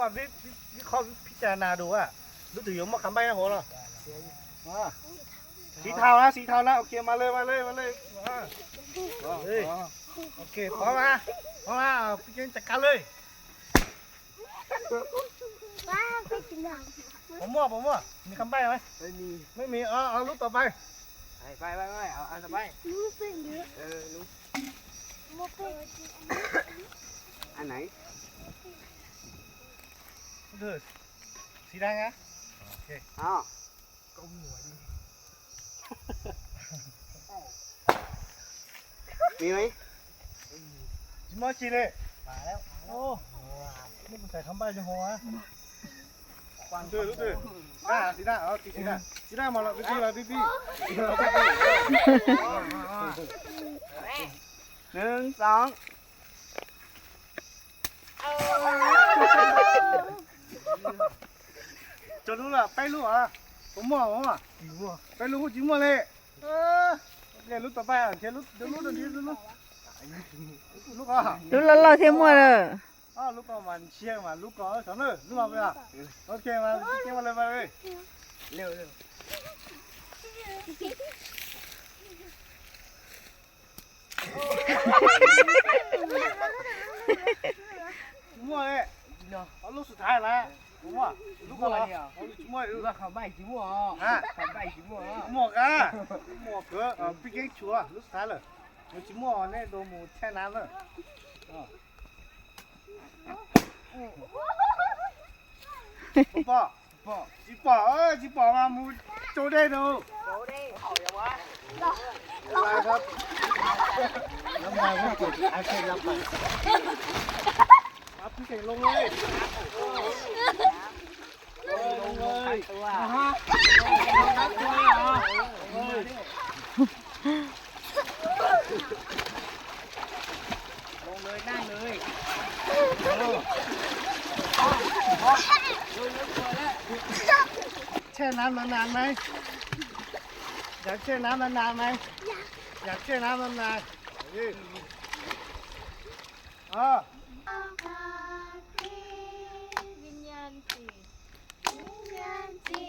ว่าวิวิวิเคราะห์พิจารณาดูว่ารู้ถึงยมมาคำใบ้นะโหเหรออ่าสีเทานะสีเทานะโอเคมาเลยมาเลยมาเลยมาเฮ้ยโอเคพร้อมนะพร้อมนะเอาพี่เก่งจัดการเลยว้าไปกินน้ผมมั่วผมมั่วมีคำใบ้ไหมไม่มีไม่มีเอาเอาลูกต่อไปไปไปไปไปเอาเอาสบายำรู้สึกเยอะเออรู้โมเป็นอันไหน เดือสีแดงนะโอเคอ้าวก้มหัวดิมีไหมจิมอจีเลยมาแล้ว โอ้นี่มันใส่คำใบ้จังหัวรู้ตื่รู้ตื่อ่าสีหน้าเอาสีหน้าสีหน้ามาแล้วพี่พี่มาพี่พี่หนึ่งสอง cho lúc là bay lúc à cũng mò không à bay lúc cũng chín mò lệ. Ờ. Để lúc tao bay à? Thế lúc đến lúc đến lúc lúc lúc à? Lúc là lo thêm mò à lúc có màn chiêng mà lúc có sớm rồi lúc mà bây giờ ok mà chiêng mà lên bay đi. Liều liều đấy nó lúc sụt thai lại 录สุดท้ายแล้วผมว่าลูกอะไรอะเอาลูกมั่วรู้ลูกว่าเขาใบจิ๋วอ๋ออะเขาใบจิ๋วอ๋อมั่ว แช่น้ำเลยอ่ะป๊อป๊อจีป๊อเอ้ยจีป๊อมาหมูโจได้ดู โอ้ได้เขาอย่างวะ อะไรครับ น้ำมันไม่เกิดอาเซนรับไป มาพี่เก่งลงเลยลงเลย ตัว นะฮะนักตัวเหรอเฮ้ย ลงเลยนั่งเลย แช่น้ำนานๆไหมอยากแช่น้ำนานๆไหมอยากแช่น้ำนานๆนี่อ่า วิ ญญาณจี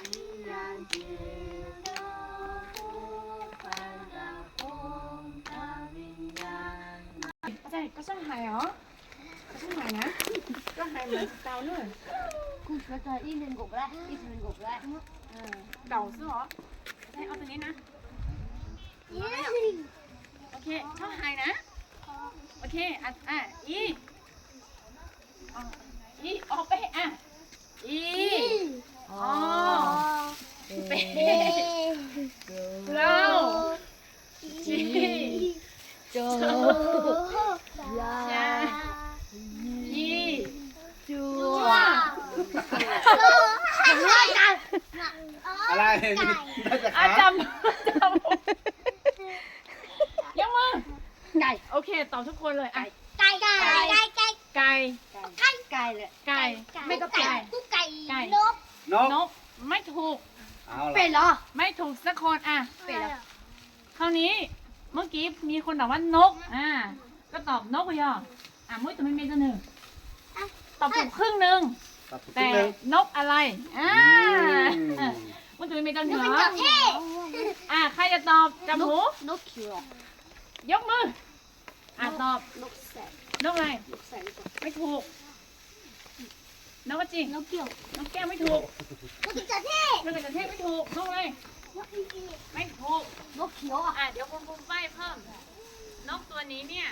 วิญญาณจี เราผ่านกับองค์พระวิญญาณเราเป็นหนึ่งในความรักพระที่เราเป็นวิญญาณจีเราผ่านกับองค์พระวิญญ อะไรน่าจะอาขาจำจำยกมือไก่โอเค ตอบทุกคนเลยอะไก่ไก่ไก่ไก่ไก่ ไก่ไก่เลยไก่ ไม่ก็ไก่กูไก่ไก่นกนกนก ไม่ถูก เอาเป็ละดเหรอไม่ถูกสักคนอะ เป็ดเหรอคราวนี้เมื่อกี้มีคนตอบว่านก อ่า ก็ตอบนกไปย่ออะมุ้ยตัวไม่มีตัวหนึ่งตอบถูกครึ่งหนึ่ง ตัดถูกแต่หนึ่งนกอะไร อ่า อืม มุ้ยตัวไม่มีตัวเหนืนอกเป็นจระเข้อะใครจะตอบจำหูนกเขียวยกมือ อะตอบนกแสกนกอะไรนกแสกไม่ถูกนกกระจิงนกเกี่ยวนกแก้วไม่ถูกนกจระเข้ นกกระเทศไม่ถูก นกอะไร นกอีกี ไม่ถูก นกเขียวอะ อะเดี๋ยวคุณภูมิใบเพิ่ม นกตัวนี้เนี่ย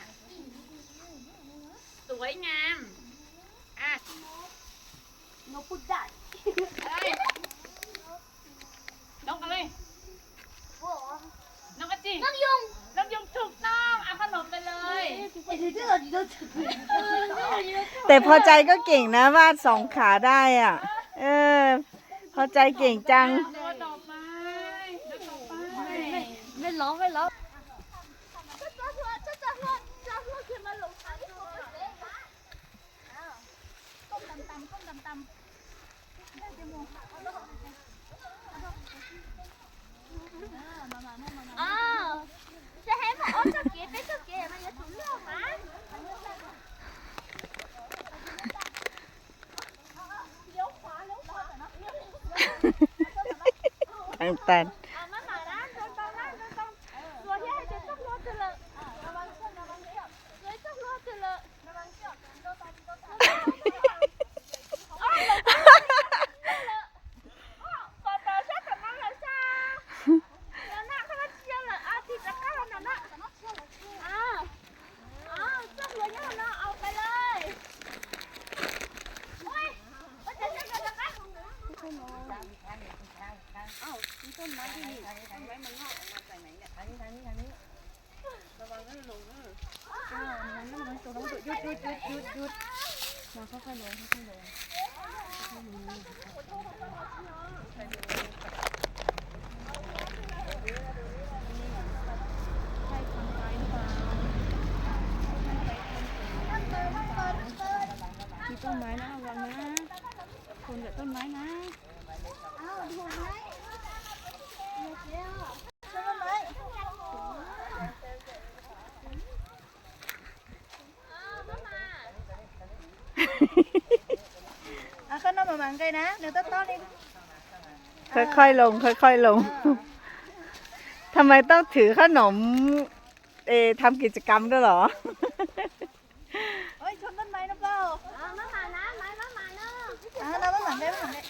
สวยงาม อะ นกพุดดิ้ อะไร นกอะไร นกกระจิง นกยุง นกยงถูกต้องเอาขนมไปเลย ไอ้เรื่องนี้ต้องถือ แต่พอใจก็เก่งนะวาดสองขาได้อะ เออ พอใจเก่งจังไปตัวต่อไม่ร้องไม่ร้องตำๆก้มตำตันอะมาหมานะเดินตรงนะเดินตรงตัวที่ให้เจะต้องรถเถอะเลยอะรอก ระวังเชือกเลยต้องรถเถอะเลยระวังเชือกโดนตามโดนตามอ๋อระวังอ๋อปอปอเชือกกับน้องเลยจ้าแล้วน่ะเขาก็เชือกเลยอะติดตะกร้าน่ะนะอะอะเชือกเลยเนี่ยนะเอาไปเลยโอ้ยว่าจะเชือกกับตะกร้าของหนู มีต้นไม้นะระวังนะคนกับต้นไม้นะ อ้าวถูกไหมเดี๋ยวใช่ไหมอ้าวมามา อะก็นอนมาหมังไกลนะ เดี๋ยวต้นต้นเองค่อยๆลง ค่อยๆลงทำไมต้องถือขนม เออทำกิจกรรมด้วยเหรอเอ้ยชนต้นไม้นะเปล่าอ้าวมามานะมามามาเนอะอะนอนมาหมังได้มาหมังได้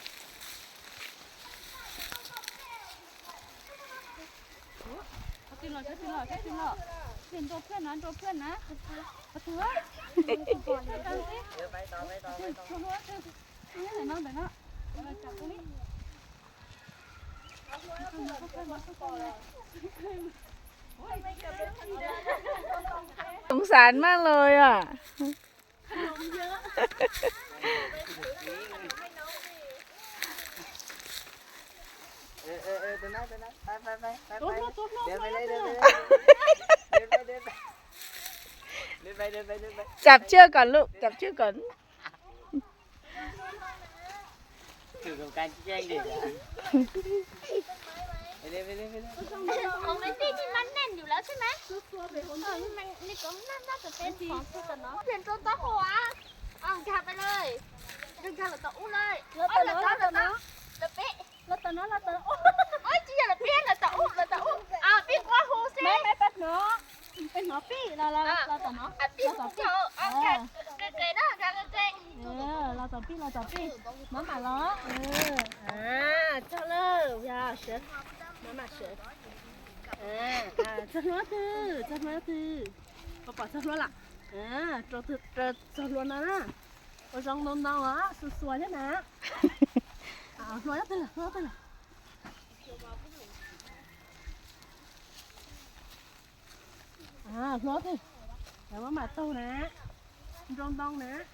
เขากินหรอเขากินหรอเขากินหรอเห็นตัวเพื่อนนะตัวเพื่อนนะเอาถือว่ากันสิ เดี๋ยวไปต่อไปต่อไปต่อนี่ไหนน้องไหนน้องเราจับตรงนี้สงสารมากเลยอะ เออเออเออเดินหน้าเดินหน้าไปไปไปไปตัวไปเพื่อนตัวเพื่อนเดินไปเลยเดินไปเลยเดินไปเดินไปเดินไปเดินไปเดินไปจับเชือกก่อนลูก จับเชือกก่อน ถือกับการแกล้งเด็กอะไปเลยไปเลยไปเลยของในที่ที่มันแน่นอยู่แล้วใช่ไหมเออนี่มันนี่ก็น่าน่าจะเป็นของสุดกันเนาะเปลี่ยนตัวตะหัวอะจับไปเลย 妈妈咯，嗯，啊，走喽，呀，是，妈妈是，嗯，啊，走路的，走路的，爸爸走路啦，嗯，走走走走路呢啦，我上东东啊，说说的呢，啊，说的了，说的了。à lót đi để má mà tô nè trong đông nè